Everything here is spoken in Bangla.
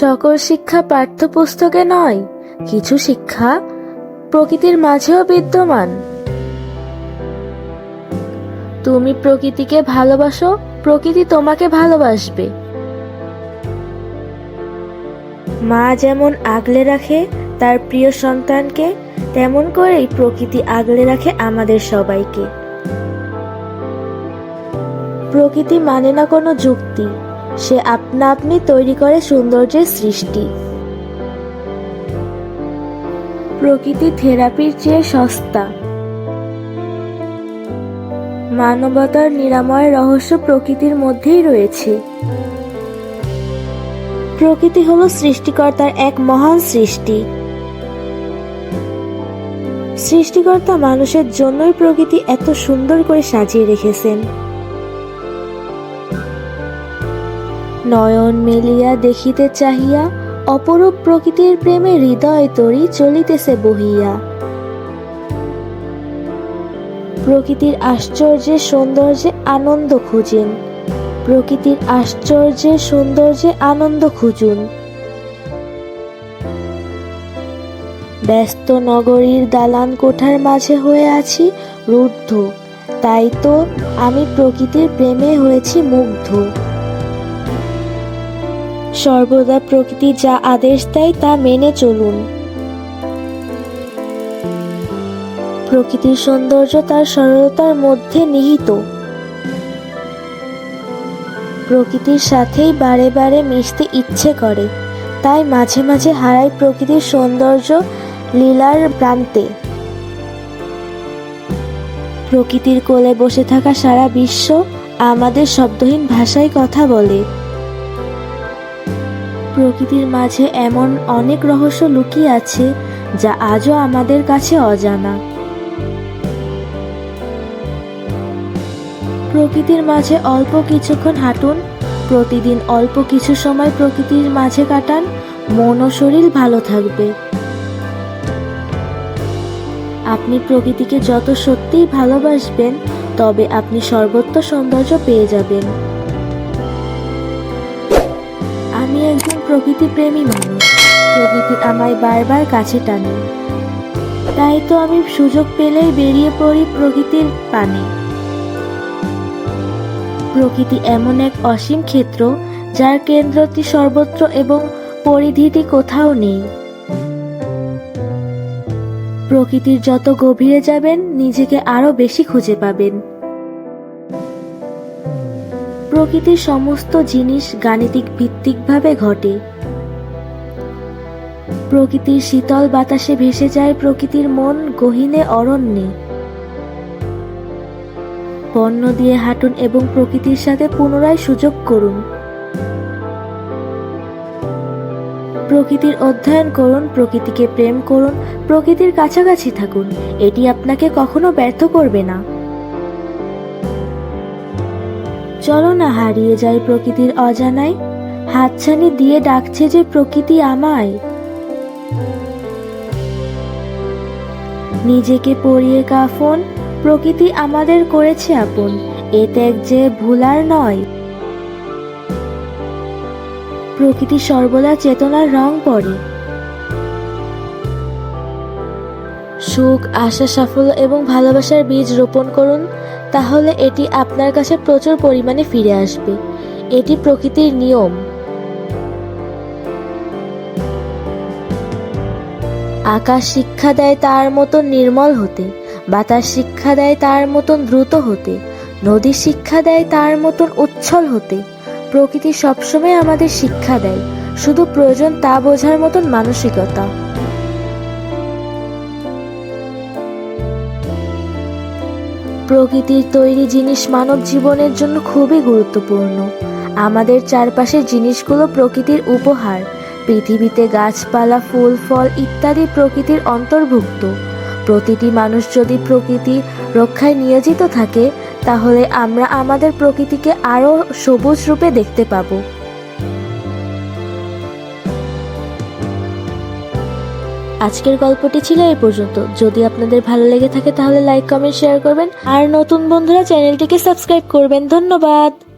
সকল শিক্ষা পাঠ্যপুস্তকে নয়, কিছু শিক্ষা প্রকৃতির মাঝেও বিদ্যমান। তুমি প্রকৃতিকে ভালোবাসো, প্রকৃতি তোমাকে ভালোবাসবে। মা যেমন আগলে রাখে তার প্রিয় সন্তানকে, তেমন করেই প্রকৃতি আগলে রাখে আমাদের সবাইকে। প্রকৃতি মানে না কোনো যুক্তি। সে আপনা আপনি তৈরি করে সৌন্দর্যের সৃষ্টি। প্রকৃতি থেরাপির চেয়ে সস্তা। মানবতার নিরাময় রহস্য প্রকৃতির মধ্যেই রয়েছে। প্রকৃতি হলো সৃষ্টিকর্তার এক মহান সৃষ্টি। সৃষ্টিকর্তা মানুষের জন্যই প্রকৃতি এত সুন্দর করে সাজিয়ে রেখেছেন। নয়ন মেলিয়া দেখিতে চাহিয়া অপরূপ প্রকৃতির প্রেমে হৃদয় তরি চলিতেছে বহিয়া। প্রকৃতির আশ্চর্যের সৌন্দর্যে আনন্দ খুঁজেন। প্রকৃতির আশ্চর্যের সৌন্দর্যে আনন্দ খুঁজুন। ব্যস্ত নগরীর দালান কোঠার মাঝে হয়ে আছি রুদ্ধ। তাই তো আমি প্রকৃতির প্রেমে হয়েছি মুগ্ধ। সর্বদা প্রকৃতি যা আদেশ দেয় তা মেনে চলুন। প্রকৃতির সৌন্দর্য তার সরলতার মধ্যে নিহিত। প্রকৃতির সাথেই বারে বারে মিশতে ইচ্ছে করে, তাই মাঝে মাঝে হারায় প্রকৃতির সৌন্দর্য লীলার প্রান্তে। প্রকৃতির কোলে বসে থাকা সারা বিশ্ব আমাদের শব্দহীন ভাষায় কথা বলে। প্রকৃতির মাঝে এমন অনেক রহস্য লুকিয়ে আছে যা আজও আমাদের কাছে অজানা। প্রকৃতির মাঝে অল্প কিছুক্ষণ হাঁটুন, প্রতিদিন অল্প কিছু সময় প্রকৃতির মাঝে কাটান মন ও শরীর ভালো থাকবে। আপনি প্রকৃতিকে যত সত্যিই ভালোবাসবেন, তবে আপনি সর্বত্র সৌন্দর্য পেয়ে যাবেন। আমি একজন প্রকৃতি প্রেমী মানুষ। প্রকৃতি আমায় বারবার কাছে টানে। তাই তো আমি সুযোগ পেলেই বেরিয়ে পড়ি প্রকৃতির পানে। প্রকৃতি এমন এক অসীম ক্ষেত্র, যার কেন্দ্রটি সর্বত্র এবং পরিধিটি কোথাও নেই। প্রকৃতির যত গভীরে যাবেন, নিজেকে আরও বেশি খুঁজে পাবেন। প্রকৃতির সমস্ত জিনিস গাণিতিক ভিত্তিকভাবে ঘটে। প্রকৃতির শীতল বাতাসে ভেসে যায় প্রকৃতির মন গহীনে অরণ্যে। পণ্য দিয়ে হাঁটুন এবং প্রকৃতির সাথে পুনরায় সুযোগ করুন। প্রকৃতির অধ্যয়ন করুন, প্রকৃতিকে প্রেম করুন, প্রকৃতির কাছাকাছি থাকুন। এটি আপনাকে কখনো ব্যর্থ করবে না। চলো না হারিয়ে যায় প্রকৃতির অজানায়। হাতছানি দিয়ে ডাকছে যে প্রকৃতি আমায়। নিজেকে পরিয়ে কাফন, প্রকৃতি আমাদের করেছে আপন। এ ত্যাগ যে ভুলার নয়। প্রকৃতি সর্বদা চেতনার রং পড়ে সুখ, আশা, সাফল্য এবং ভালোবাসার বীজ রোপণ করুন। তাহলে এটি আপনার কাছে প্রচুর পরিমাণে ফিরে আসবে। এটি প্রকৃতির নিয়ম। আকাশ শিক্ষা দেয় তার মতন নির্মল হতে, বাতাস শিক্ষা দেয় তার মতন দ্রুত হতে, নদী শিক্ষা দেয় তার মতন উচ্ছল হতে। প্রকৃতি সবসময় আমাদের শিক্ষা দেয়, শুধু প্রয়োজন তা বোঝার মতন মানসিকতা। প্রকৃতির তৈরি জিনিস মানব জীবনের জন্য খুবই গুরুত্বপূর্ণ। আমাদের চারপাশের জিনিসগুলো প্রকৃতির উপহার। পৃথিবীতে গাছপালা, ফুল, ফল ইত্যাদি প্রকৃতির অন্তর্ভুক্ত। প্রতিটি মানুষ যদি প্রকৃতি রক্ষায় নিয়োজিত থাকে, তাহলে আমরা আমাদের প্রকৃতিকে আরও সবুজ রূপে দেখতে পাবো। আজকের গল্পটি ছিল এই পর্যন্ত। যদি আপনাদের ভালো লেগে থাকে তাহলে লাইক কমেন্ট শেয়ার করবেন। আর নতুন বন্ধুরা চ্যানেলটিকে সাবস্ক্রাইব করবেন। ধন্যবাদ।